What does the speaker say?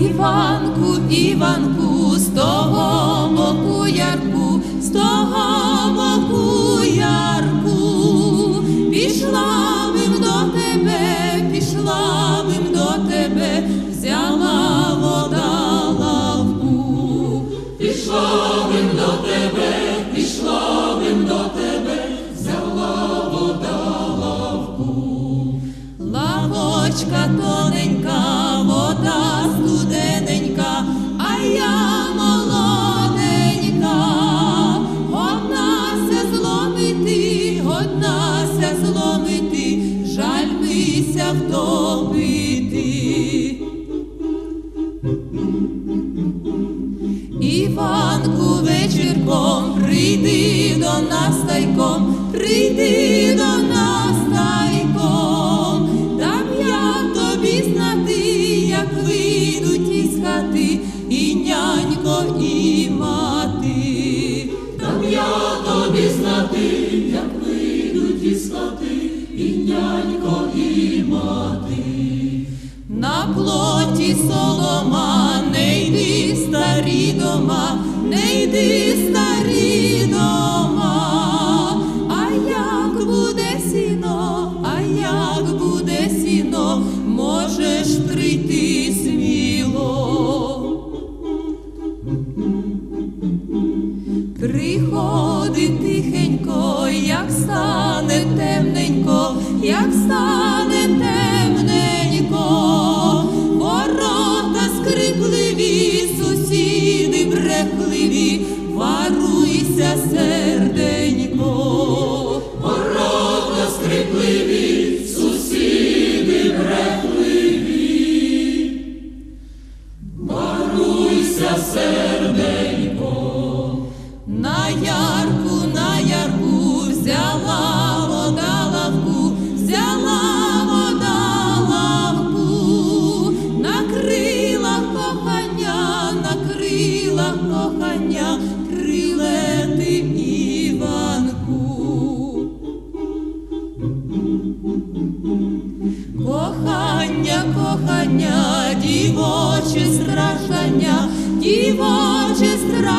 Іванку, Іванку, Лавочка тоненька, вода студененька, а я молоденька, однася зломити, однася зломити, жаль мися втопити. Іванку вечірком, прийди до нас тайком, прийди із і нянько, і мати. Дам я тобі знати, як вийдуть із хати, і нянько, і мати. На плоті солома, не йди старі дома, не йди як стане темненько, ворота скрипливі, сусіди брехливі, варуйся, серденько, ворота скрипливі, сусіди брехливі, варуйся, серденько. кохання крилети Іванку. Кохання, кохання, дівоче страждання, дівоче страждання.